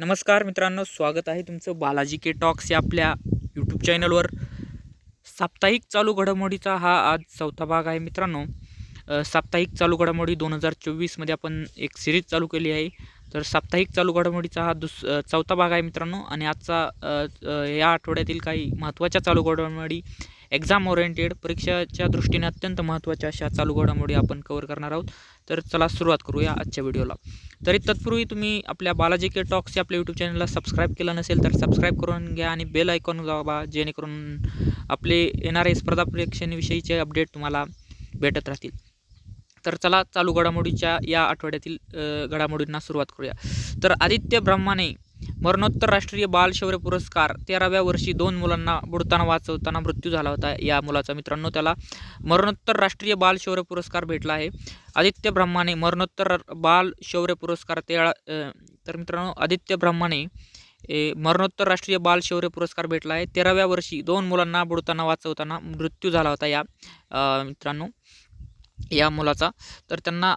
नमस्कार मित्रांनो स्वागत आहे तुमचं बालाजी के टॉक्स या आपल्या यूट्यूब चॅनलवर साप्ताहिक चालू घडामोडीचा हा आज चौथा भाग आहे मित्रांनो. साप्ताहिक चालू घडामोडी दोन हजार चोवीसमध्ये आपण एक सिरीज चालू केली आहे. तर साप्ताहिक चालू घडामोडीचा हा दुस चौथा भाग आहे मित्रांनो. आणि आजचा या आठवड्यातील काही महत्त्वाच्या चालू घडामोडी एक्झाम ओरिएंटेड परीक्षाच्या दृष्टीने अत्यंत महत्त्वाच्या अशा चालू घडामोडी आपण कव्हर करणार आहोत. तर चला सुरुवात करूया आजच्या व्हिडिओला तरी तत्पूर्वी तुम्ही आपल्या बालाजी के टॉक्स या आपल्या यूट्यूब चॅनलला सबस्क्राईब केलं नसेल तर सबस्क्राईब करून घ्या आणि बेल आयकॉन दाबा जेणेकरून आपले येणारे स्पर्धा परीक्षेविषयीचे अपडेट तुम्हाला भेटत राहतील. तर चला चालू घडामोडीच्या या आठवड्यातील घडामोडींना सुरुवात करूया. तर आदित्य ब्रह्माने मरणोत्तर राष्ट्रीय बाल शौर्य पुरस्कार तेराव्या वर्षी दोन मुलांना बुडताना वाचवताना मृत्यू झाला होता या मुलाचा. मित्रांनो त्याला मरणोत्तर राष्ट्रीय बाल शौर्य पुरस्कार भेटला आहे. आदित्य ब्रह्माने मरणोत्तर बाल शौर्य पुरस्कार तेळा तर मित्रांनो आदित्य ब्रह्माने ए, मरणोत्तर राष्ट्रीय बाल शौर्य पुरस्कार भेटला आहे. तेराव्या वर्षी दोन मुलांना बुडताना वाचवताना मृत्यू झाला होता या मित्रांनो या मुलाचा. तर त्यांना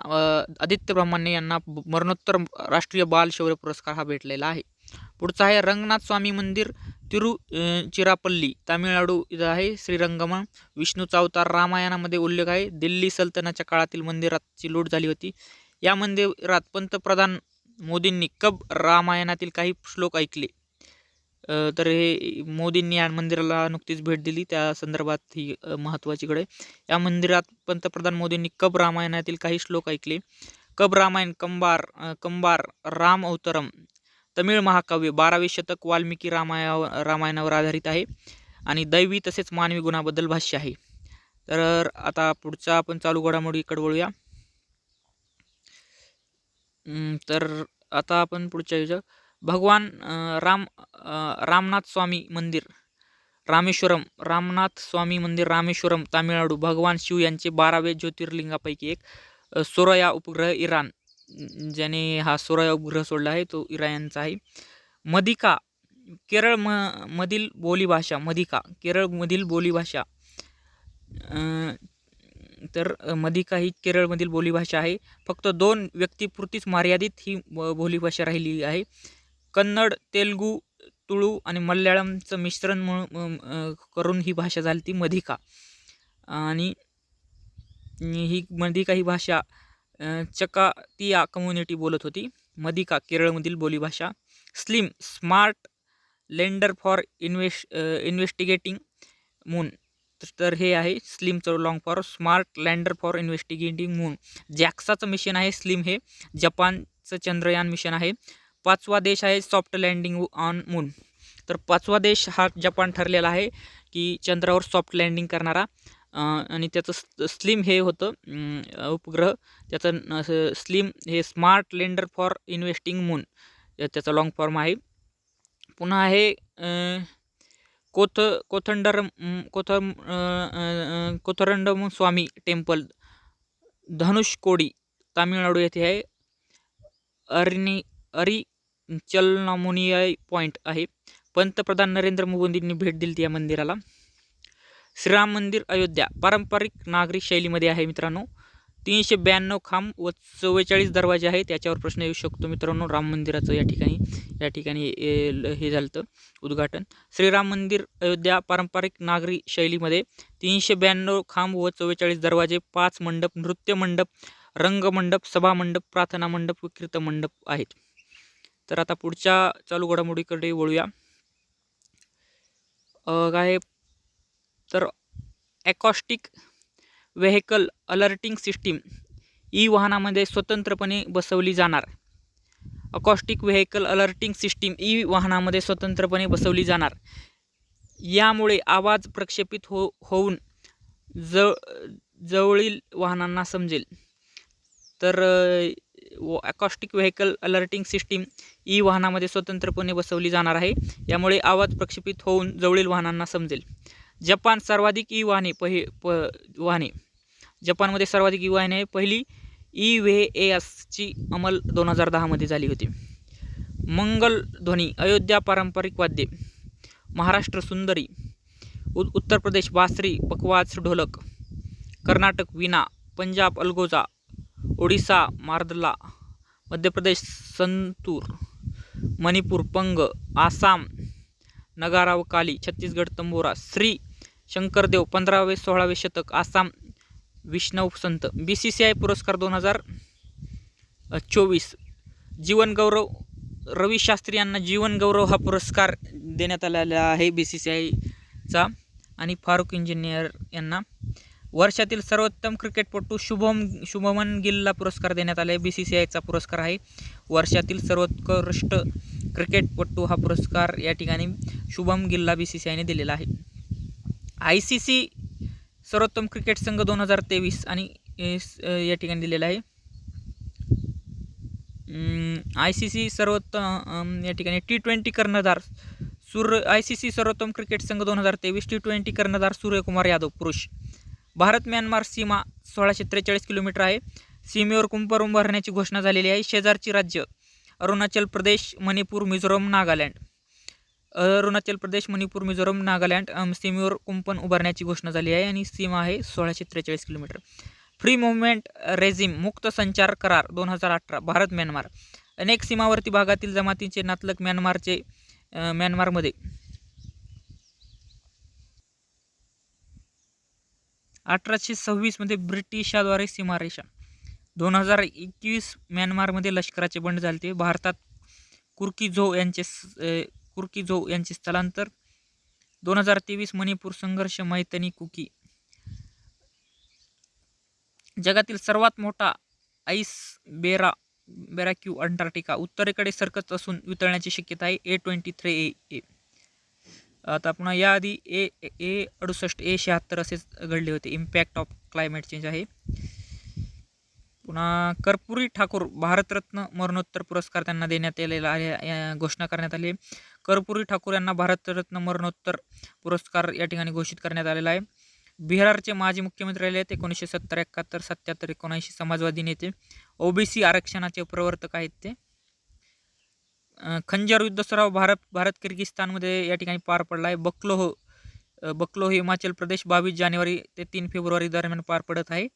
आदित्य ब्रह्माने यांना मरणोत्तर राष्ट्रीय बाल शौर्य पुरस्कार हा भेटलेला आहे. पुढचं आहे रंगनाथ स्वामी मंदिर तिरु चिरापल्ली तामिळनाडू. इथं आहे श्रीरंगमा. विष्णूचा अवतार रामायणामध्ये उल्लेख आहे. दिल्ली सल्तनतच्या काळातील मंदिराची लूट झाली होती. या मंदिरात पंतप्रधान मोदींनी कब रामायणातील काही श्लोक ऐकले? तर हे मोदींनी या मंदिराला नुकतीच भेट दिली. त्या संदर्भात ही महत्त्वाची कडे या मंदिरात पंतप्रधान मोदींनी कब रामायणातील काही श्लोक ऐकले? कब रामायण कंबार कंबार राम अवतरम तमिळ महाकाव्य बारावे शतक वाल्मिकी रामाया रामायणावर आधारित आहे आणि दैवी तसेच मानवी गुणाबद्दल भाष्य आहे. तर आता पुढचा आपण चालू घडामोडीकडे वळूया. तर आता आपण पुढच्या ह्याच्या भगवान राम रामनाथ स्वामी मंदिर रामेश्वरम रामनाथ स्वामी मंदिर रामेश्वरम तामिळनाडू भगवान शिव यांचे बारावे ज्योतिर्लिंगापैकी एक सोरया उपग्रह इराण. ज्याने हा सोरया उपग्रह सोडला आहे तो इरायांचा आहे. मदिका केरळ म मधील बोलीभाषा मदिका केरळमधील बोलीभाषा तर मदिका ही केरळमधील बोलीभाषा आहे. फक्त दोन व्यक्तीपुरतीच मर्यादित ही ब- बोलीभाषा राहिली आहे. कन्नड तेलुगू तुळू आणि मल्याळमचं मिश्रण म्हणून करून ही भाषा झाली ती मधिका आणि ही मधिका ही भाषा चकातिया कम्युनिटी बोलत होती. मदिका केरळमधील बोलीभाषा. SLIM smart lander for invest investigating moon. तर हे आहे स्लिमचं long for smart lander for investigating moon जॅक्साचं mission आहे स्लिम हे. जपानचं चंद्रयान मिशन आहे. पाचवा देश आहे सॉफ्ट लँडिंग ऑन मून तर पाचवा देश हा जपान ठरलेला आहे की चंद्रावर सॉफ्ट लँडिंग करणारा. आणि त्याचं स्लिम हे होतं उपग्रह. त्याचं न- असं स्लिम हे smart lander for investing moon. त्याचा लॉंग फॉर्म आहे. पुन्हा आहे कोथ कोथंडर कोथ कोथरंडम स्वामी टेम्पल. धनुषकोडी तामिळनाडू येथे आहे. अरिनी अरी चलनामुनियाई पॉईंट आहे. पंतप्रधान नरेंद्र मोदींनी भेट दिली या मंदिराला. श्रीराम मंदिर अयोध्या. पारंपरिक नागरी शैलीमध्ये आहे मित्रांनो. तीनशे ब्याण्णव खांब व चव्वेचाळीस दरवाजे आहेत. त्याच्यावर प्रश्न येऊ शकतो मित्रांनो. राम मंदिराचं या ठिकाणी या ठिकाणी ए, ल- हे झालं होतं उद्घाटन. श्रीराम मंदिर अयोध्या पारंपरिक नागरी शैलीमध्ये तीनशे ब्याण्णव खांब व चव्वेचाळीस दरवाजे पाच मंडप नृत्य मंडप रंगमंडप सभामंडप प्रार्थना मंडप व कीर्तन मंडप आहेत. तर आता पुढच्या चालू घडामोडीकडे वळूया. काय तर acoustic vehicle alerting system E वाहनामध्ये स्वतंत्रपणे बसवली जाणार. Acoustic vehicle alerting system E वाहनामध्ये स्वतंत्रपणे बसवली जाणार. यामुळे आवाज प्रक्षेपित हो होऊन जव जवळील वाहनांना समजेल. तर acoustic vehicle alerting system E वाहनामध्ये स्वतंत्रपणे बसवली जाणार आहे. यामुळे आवाज प्रक्षेपित होऊन जवळील वाहनांना समजेल. जपान सर्वाधिक ई वाहने पहि प वाहने. जपानमध्ये सर्वाधिक ई वाहने पहिली ई व्हे एसची अंमल दोन हजार दहामध्ये झाली होती. मंगल ध्वनी अयोध्या पारंपरिक वाद्ये. महाराष्ट्र सुंदरी उ उत्तर प्रदेश बासरी पकवाज ढोलक. कर्नाटक वीणा पंजाब अलगोजा ओडिसा मार्दला मध्य प्रदेश संतूर मणिपूर पंग आसाम नगारा व काली छत्तीसगड तंबोरा श्री शंकरदेव पंधरावे सोळावे शतक आसाम विष्णव संत. बी सी सी आय पुरस्कार दोन हजार चोवीस. जीवनगौरव रवी शास्त्री यांना जीवनगौरव हा पुरस्कार देण्यात आलेला आहे बी सी सी आयचा आणि फारुख इंजिनियर यांना वर्षातील सर्वोत्तम क्रिकेटपटू शुभम शुभमन गिलला पुरस्कार देण्यात आला आहे बी सी सी आयचा पुरस्कार आहे. वर्षातील सर्वोत्कृष्ट क्रिकेटपटू हा पुरस्कार या ठिकाणी शुभम गिलला बी सी सी आयने दिलेला आहे. आय सी सी सर्वोत्तम क्रिकेट संघ दोन हजार तेवीस आणि या ठिकाणी दिलेला आहे. आय सी सी सर्वोत्तम या ठिकाणी टी ट्वेंटी कर्णधार सूर्य आय सी सी सर्वोत्तम क्रिकेट संघ दोन हजार तेवीस टी ट्वेंटी कर्णधार सूर्यकुमार यादव पुरुष. भारत म्यानमार सीमा सोळाशे त्रेचाळीस किलोमीटर आहे. सीमेवर कुंपर उभारण्याची घोषणा झालेली आहे. शेजारची राज्य अरुणाचल प्रदेश मणिपूर मिझोरम नागालँड. अरुणाचल प्रदेश मणिपूर मिझोरम नागालँड सीमेवर कुंपण उभारण्याची घोषणा झाली आहे आणि सीमा आहे सोळाशे त्रेचाळीस किलोमीटर. फ्री मुवमेंट रेझिम मुक्त संचार करार दोन हजार अठरा भारत म्यानमार. अनेक सीमावर्ती भागातील जमातींचे नातलग म्यानमारचे म्यानमारमध्ये. अठराशे सव्वीसमध्ये ब्रिटिशाद्वारे सीमारेषा. दोन हजार एकवीस म्यानमारमध्ये लष्कराचे बंड झाले ते भारतात कुर्की झो यांचे कुर्कीझो यांचे स्थलांतर. दोन हजार तेवीस मणिपूर संघर्ष मैतनी कुकी. जगातील सर्वात मोठा आईस बेरा बेराक्यू अंटार्क्टिका. उत्तरेकडे सरकत असून वितळण्याची शक्यता आहे. A twenty three A A. आता पुन्हा याआधी ए ए अडुसष्ट ए शहात्तर असेच घडले होते. इम्पॅक्ट ऑफ क्लायमेट चेंज आहे. पुन्हा कर्पुरी ठाकूर भारतरत्न मरणोत्तर पुरस्कार त्यांना देण्यात आलेला आहे. या- घोषणा करण्यात आली. आहे कर्पुरी ठाकूर यांना भारतरत्न मरणोत्तर पुरस्कार या ठिकाणी घोषित करण्यात आलेला आहे. बिहारचे माजी मुख्यमंत्री राहिले आहेत एकोणीसशे सत्तर एकाहत्तर सत्याहत्तर एकोणऐंशी समाजवादी नेते. ओबीसी आरक्षणाचे प्रवर्तक आहेत ते. खंजर युद्ध सराव भारत भारत किर्गिस्तानमध्ये या ठिकाणी पार पडला आहे. बकलोह हो, अं, बकलोह हिमाचल प्रदेश बावीस जानेवारी ते तीन फेब्रुवारी दरम्यान पार पडत आहे.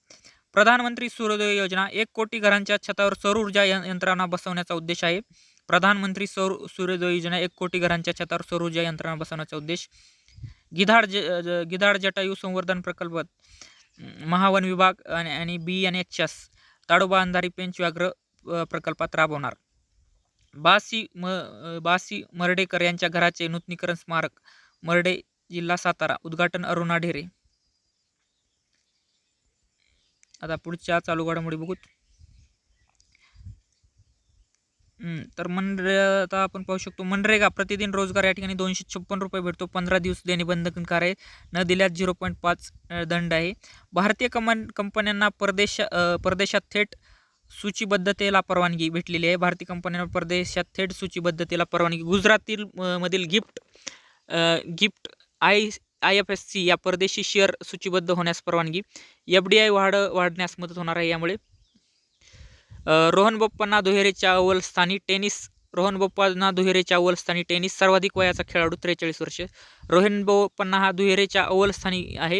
प्रधानमंत्री सूर्योदय योजना एक कोटी घरांच्या छतावर सौर ऊर्जा यंत्रणा बसवण्याचा उद्देश आहे. प्रधानमंत्री सौर सूर्योदय योजना एक कोटी घरांच्या छतावर सौर ऊर्जा यंत्रणा बसवण्याचा उद्देश. गिधाड ज ज- गिधाड जटायू संवर्धन प्रकल्प महावन विभाग आणि आणि B N H S Tadoba Andhari Pench व्याघ्र प्रकल्पात राबवणार. बासी म बासी मर्डेकर यांच्या घराचे नूतनीकरण स्मारक मर्डे जिल्हा सातारा उद्घाटन अरुणा ढेरे. आता पुढच्या चालू घडामोडी बघूत. तर मनरे आता आपण पाहू शकतो मनरेगा प्रतिदिन रोजगार या ठिकाणी दोनशे छप्पन रुपये भेटतो पंधरा दिवस देणे बंधनकार आहे न दिल्यास झिरो पॉईंट पाच दंड आहे. भारतीय कमन कंपन्यांना परदेश परदेशात थेट सूचीबद्धतेला परवानगी भेटलेली आहे. भारतीय कंपन्यांना परदेशात थेट सूचीबद्धतेला परवानगी. गुजरातील मधील gift gift I I F S C या परदेशी शेअर सूचीबद्ध होण्यास परवानगी. एफ डी आय वाढ वाढण्यास मदत होणार आहे यामुळे. रोहन बोप्पांना दुहेरीच्या अव्वल स्थानी टेनिस रोहन बोप्पांना दुहेरीच्या अव्वलस्थानी टेनिस सर्वाधिक वयाचा खेळाडू त्रेचाळीस वर्ष. रोहन बोप्पांना हा दुहेरीच्या अव्वलस्थानी आहे.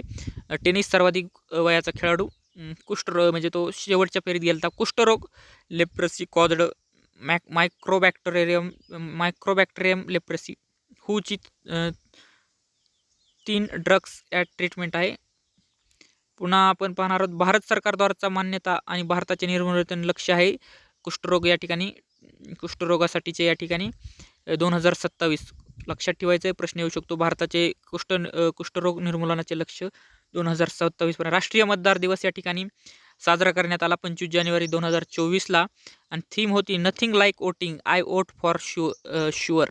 टेनिस सर्वाधिक वयाचा खेळाडू. कुष्ठरोग म्हणजे तो शेवटच्या फेरीत गेलता कुष्ठरोग leprosy caused Mac mycobacterium mycobacterium leprosy. हूची तीन ड्रग्स ॲट ट्रीटमेंट आहे. पुन्हा आपण पाहणार आहोत भारत सरकारद्वाराचा मान्यता आणि भारताचे निर्मूलन लक्ष आहे कुष्ठरोग या ठिकाणी कुष्ठरोगासाठीचे या ठिकाणी. दोन हजार सत्तावीस लक्षात ठेवायचं आहे प्रश्न येऊ शकतो भारताचे कुष्ठ कुष्ठरोग निर्मूलनाचे लक्ष दोन हजार सत्तावीसपर्यंत राष्ट्रीय मतदार दिवस या ठिकाणी साजरा करण्यात आला पंचवीस जानेवारी दोन हजार चोवीसला. आणि थीम होती nothing like voting I vote for शु sure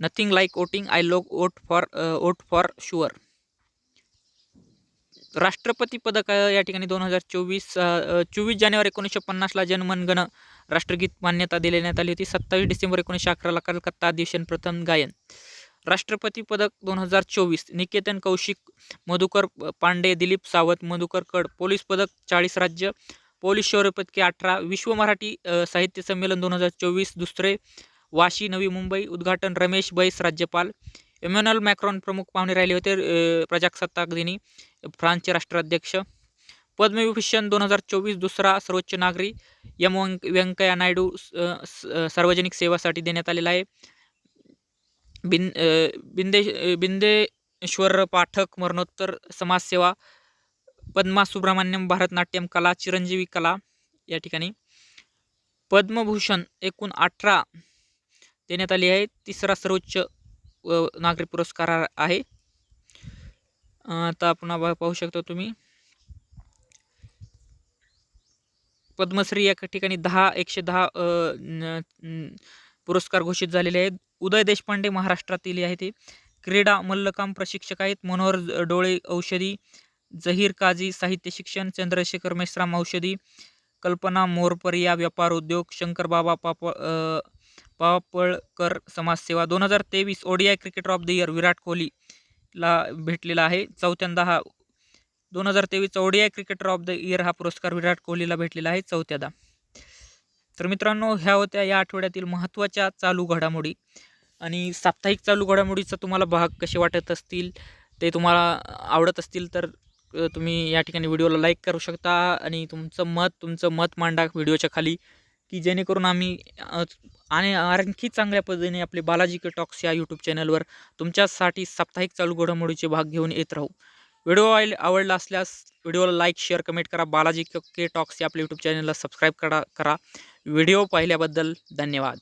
nothing like voting I लोक vote for vote for sure राष्ट्रपती पदक या ठिकाणी दोन हजार चोवीस चोवीस जानेवारी एकोणीसशे पन्नासला जनमनगण राष्ट्रगीत मान्यता देण्यात आली होती. सत्तावीस डिसेंबर एकोणीसशे अकराला कलकत्ता अधिवेशन प्रथम गायन. राष्ट्रपती पदक दोन हजार चोवीस निकेतन कौशिक मधुकर पांडे दिलीप सावंत मधुकर कड. पोलीस पदक चाळीस राज्य. पोलीस शौर्य पदके अठरा. विश्व मराठी साहित्य संमेलन दोन हजार चोवीस दुसरे वाशी नवी मुंबई उद्घाटन रमेश बैस राज्यपाल. इमॅन्युअल मॅक्रॉन प्रमुख पाहुणे राहिले होते प्रजासत्ताक दिनी फ्रान्सचे राष्ट्राध्यक्ष. पद्मविभूषण दोन हजार चोवीस दुसरा सर्वोच्च नागरी. एम. व्यंकय्या नायडू स- सार्वजनिक सेवासाठी देण्यात आलेला आहे. बिन बिंदे बिंदेश्वर पाठक मरणोत्तर समाजसेवा. पद्मा सुब्रह्मण्यम भारतनाट्यम कला चिरंजीवी कला या ठिकाणी. पद्मभूषण एकूण अठरा देण्यात आली आहे. तिसरा सर्वोच्च नागरी पुरस्कार आहे. आता आपण पाहू शकता तुम्ही. पद्मश्री या ठिकाणी दहा एकशे दहा पुरस्कार घोषित झालेले आहेत. उदय देशपांडे महाराष्ट्रातील आहे ते. क्रीडा मल्लकाम प्रशिक्षक आहेत. मनोहर डोळे औषधी. जहीर काझी साहित्य शिक्षण. चंद्रशेखर मेश्राम औषधी. कल्पना मोरपरिया व्यापार उद्योग. शंकरबाबा पाप पापळकर समाजसेवा दोन हजार तेवीस ODI cricketer of the year Virat कोहलीला भेटलेला आहे. चौथ्यांदा हा दोन हजार तेवीसचा ODI cricketer of the year हा पुरस्कार विराट कोहलीला भेटलेला आहे चौथ्यादा. तर मित्रांनो ह्या होत्या या आठवड्यातील महत्त्वाच्या चालू घडामोडी आणि साप्ताहिक चालू घडामोडीचा तुम्हाला भाग कसे वाटत असतील ते तुम्हाला आवडत असतील तर तुम्ही या ठिकाणी व्हिडिओला लाईक करू शकता आणि तुमचं मत तुमचं मत मांडा व्हिडिओच्या खाली. की जेणेकरून आम्ही आणि आणखी चांगल्या पद्धतीने आपले बालाजी के टॉक्स या यूट्यूब चॅनलवर तुमच्यासाठी साप्ताहिक चालू घडामोडीचे भाग घेऊन येत राहू. व्हिडिओ आवड आवडला असल्यास व्हिडिओला लाईक शेअर कमेंट करा. बालाजी के टॉक्स या आपल्या यूट्यूब चॅनलला सबस्क्राईब करा करा. व्हिडिओ पाहिल्याबद्दल धन्यवाद.